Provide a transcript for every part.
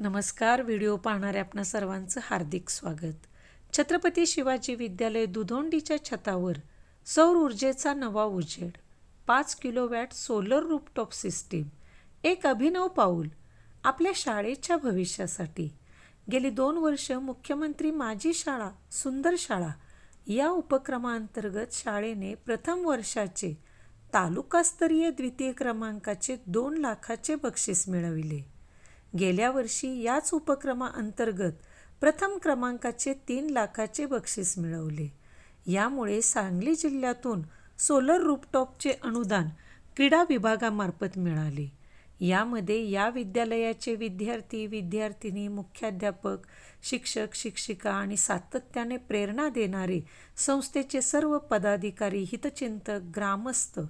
नमस्कार व्हिडिओ पाहणाऱ्या आपणा सर्वांचं हार्दिक स्वागत. छत्रपती शिवाजी विद्यालय दुधोंडीच्या छतावर सौर ऊर्जेचा नवा उजेड पाच किलोवॅट सोलर रूपटॉप सिस्टीम एक अभिनव पाऊल आपल्या शाळेच्या भविष्यासाठी. गेली दोन वर्ष मुख्यमंत्री माझी शाळा सुंदर शाळा या उपक्रमांतर्गत शाळेने प्रथम वर्षाचे तालुकास्तरीय द्वितीय क्रमांकाचे दोन लाखाचे बक्षीस मिळविले. गेल्या वर्षी याच उपक्रमाअंतर्गत प्रथम क्रमांकाचे तीन लाखाचे बक्षीस मिळवले. यामुळे सांगली जिल्ह्यातून सोलर रूपटॉपचे अनुदान क्रीडा विभागामार्फत मिळाले. यामध्ये या विद्यालयाचे विद्यार्थी विद्यार्थिनी मुख्याध्यापक शिक्षक शिक्षिका आणि सातत्याने प्रेरणा देणारे संस्थेचे सर्व पदाधिकारी हितचिंतक ग्रामस्थ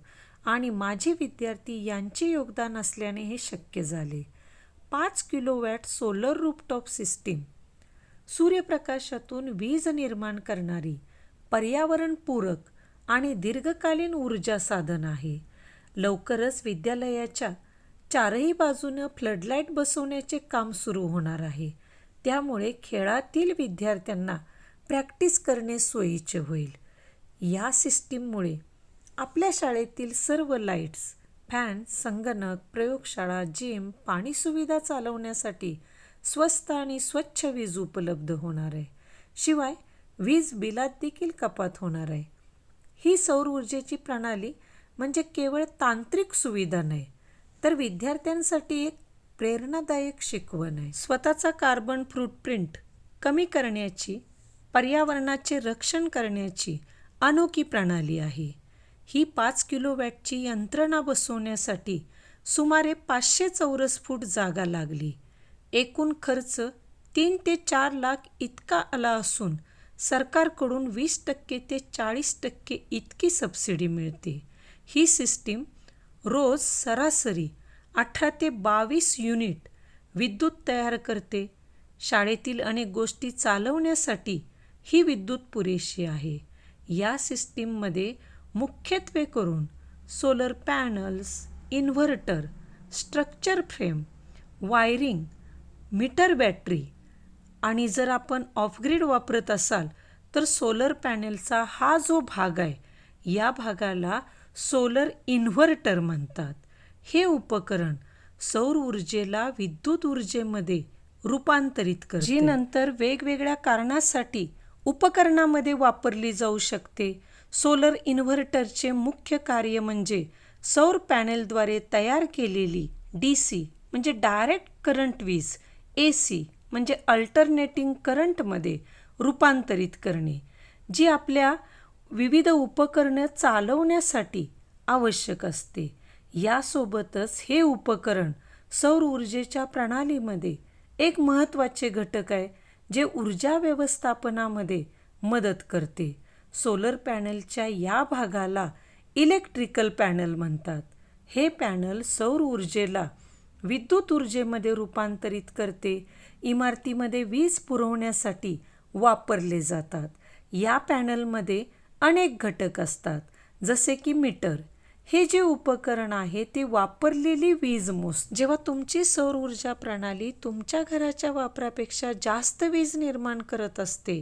आणि माजी विद्यार्थी यांचे योगदान असल्याने हे शक्य झाले. पाच किलोवॅट सोलर रूपटॉप सिस्टीम. सूर्यप्रकाशातून वीज निर्माण करणारी पर्यावरणपूरक आणि दीर्घकालीन ऊर्जा साधन आहे. लवकरच विद्यालयाच्या चारही बाजूनं फ्लडलाईट बसवण्याचे काम सुरू होणार आहे. त्यामुळे खेळातील विद्यार्थ्यांना प्रॅक्टिस करणे सोयीचे होईल. या सिस्टीममुळे आपल्या शाळेतील सर्व लाईट्स फॅन संगणक प्रयोगशाळा जिम पाणी सुविधा चालवण्यासाठी स्वस्त आणि स्वच्छ वीज उपलब्ध होणार आहे. शिवाय वीज बिलात देखील कपात होणार आहे. ही सौर ऊर्जेची प्रणाली म्हणजे केवळ तांत्रिक सुविधा नाही तर विद्यार्थ्यांसाठी एक प्रेरणादायक शिकवण आहे. स्वतःचा कार्बन फूटप्रिंट कमी करण्याची पर्यावरणाचे रक्षण करण्याची अनोखी प्रणाली आहे. ही पाच किलोवॅटची यंत्रणा बसवण्यासाठी सुमारे पाचशे चौरस फूट जागा लागली. एकूण खर्च तीन ते चार लाख इतका आला असून सरकारकडून वीस टक्के ते चाळीस टक्के इतकी सबसिडी मिळते. ही सिस्टीम रोज सरासरी अठरा ते बावीस युनिट विद्युत तयार करते. शाळेतील अनेक गोष्टी चालवण्यासाठी ही विद्युत पुरेशी आहे. या सिस्टीममध्ये मुख्यत्वे करून solar panels inverter structure frame wiring meter battery आणि जर आपण ऑफग्रीड वापरत असाल तर सोलर पॅनेलचा हा जो भाग आहे या भागाला सोलर इन्व्हर्टर म्हणतात. हे उपकरण सौर ऊर्जेला विद्युत ऊर्जेमध्ये रूपांतरित कर जी नंतर वेगवेगळ्या कारणासाठी उपकरणामध्ये वापरली जाऊ शकते. सोलर इन्व्हर्टरचे मुख्य कार्य म्हणजे सौर पॅनेलद्वारे तयार केलेली डी सी म्हणजे डायरेक्ट करंट वीज ए सी म्हणजे अल्टरनेटिंग करंटमध्ये रूपांतरित करणे जी आपल्या विविध उपकरणं चालवण्यासाठी आवश्यक असते. यासोबतच हे उपकरण सौर ऊर्जेच्या प्रणालीमध्ये एक महत्त्वाचे घटक आहे जे ऊर्जा व्यवस्थापनामध्ये मदत करते. सोलर पॅनलच्या या भागाला इलेक्ट्रिकल पॅनल म्हणतात. हे पॅनल सौर ऊर्जेला विद्युत ऊर्जेमध्ये रूपांतरित करते. इमारतीमध्ये वीज पुरवण्यासाठी वापरले जातात. या पॅनलमध्ये अनेक घटक असतात जसे की मीटर. हे जे उपकरण आहे ते वापरलेली वीज मोस जेव्हा तुमची सौर ऊर्जा प्रणाली तुमच्या घराच्या वापरापेक्षा जास्त वीज निर्माण करत असते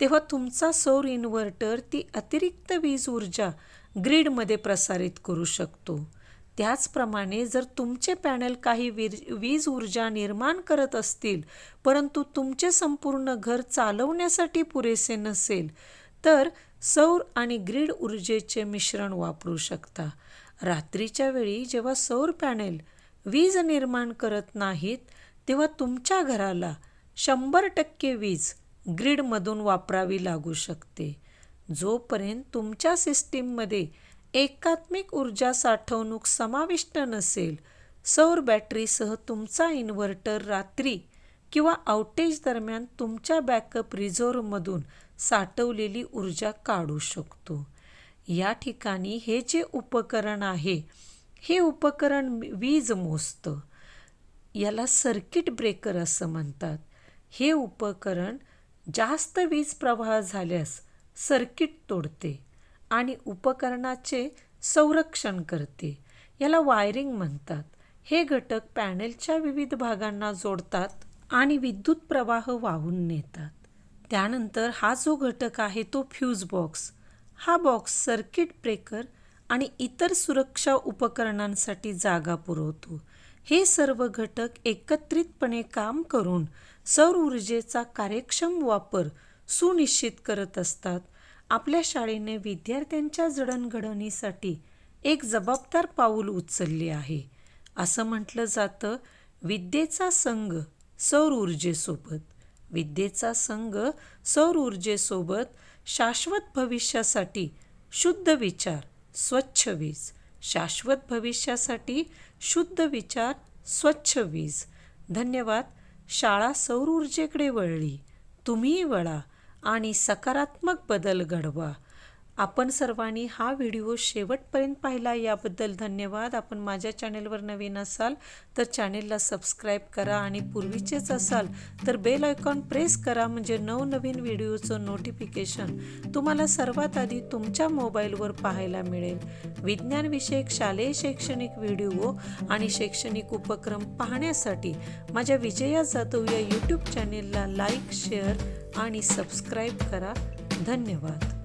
तेव्हा तुमचा सौर इन्व्हर्टर ती अतिरिक्त वीज ऊर्जा ग्रीडमध्ये प्रसारित करू शकतो. त्याचप्रमाणे जर तुमचे पॅनल काही वीज वीज ऊर्जा निर्माण करत असतील परंतु तुमचे संपूर्ण घर चालवण्यासाठी पुरेसे नसेल तर सौर आणि ग्रीड ऊर्जेचे मिश्रण वापरू शकता. रात्रीच्या वेळी जेव्हा सौर पॅनेल वीज निर्माण करत नाहीत तेव्हा तुमच्या घराला शंभर टक्के वीज ग्रीडमधून वापरावी लागू शकते. जोपर्यंत तुमच्या सिस्टीममध्ये एकात्मिक ऊर्जा साठवणूक समाविष्ट नसेल सौर बॅटरीसह तुमचा इन्व्हर्टर रात्री किंवा आउटेज दरम्यान तुमच्या बॅकअप रिझर्वमधून साठवलेली ऊर्जा काढू शकतो. या ठिकाणी हे जे उपकरण आहे हे उपकरण वीज मोजतं. याला सर्किट ब्रेकर असं म्हणतात. हे उपकरण जास्त वीज प्रवाह झाल्यास सर्किट तोडते आणि उपकरणाचे संरक्षण करते. याला वायरिंग म्हणतात. हे घटक पॅनेलच्या विविध भागांना जोडतात आणि विद्युत प्रवाह वाहून नेतात. त्यानंतर हा जो घटक आहे तो फ्यूज बॉक्स हा बॉक्स सर्किट ब्रेकर आणि इतर सुरक्षा उपकरणांसाठी जागा पुरवतो. हे सर्व घटक एकत्रितपणे काम करून सौर ऊर्जेचा कार्यक्षम वापर सुनिश्चित करत असतात. आपल्या शाळेने विद्यार्थ्यांच्या जडणघडणीसाठी एक जबाबदार पाऊल उचलले आहे. असं म्हटलं जातं विद्येचा संघ सौर ऊर्जेसोबत. विद्येचा संघ सौर ऊर्जेसोबत शाश्वत भविष्यासाठी शुद्ध विचार स्वच्छ वीज शाश्वत भविष्यासाठी शुद्ध विचार स्वच्छ वीज. धन्यवाद. शाळा सौर ऊर्जेकडे वळली. तुम्हीही वळा आणि सकारात्मक बदल घडवा. आपण सर्वांनी हा व्हिडिओ शेवटपर्यंत पाहिला याबद्दल धन्यवाद. आपण माझ्या चॅनेलवर नवीन असाल तर चॅनेलला सबस्क्राईब करा आणि पूर्वीचेच असाल तर बेल आयकॉन प्रेस करा म्हणजे नवनवीन व्हिडिओचं नोटिफिकेशन तुम्हाला सर्वात आधी तुमच्या मोबाईलवर पाहायला मिळेल. विज्ञानविषयक शालेय शैक्षणिक व्हिडिओ आणि शैक्षणिक उपक्रम पाहण्यासाठी माझ्या विजया जाधव या यूट्यूब चॅनेलला लाईक शेअर आणि सबस्क्राईब करा. धन्यवाद.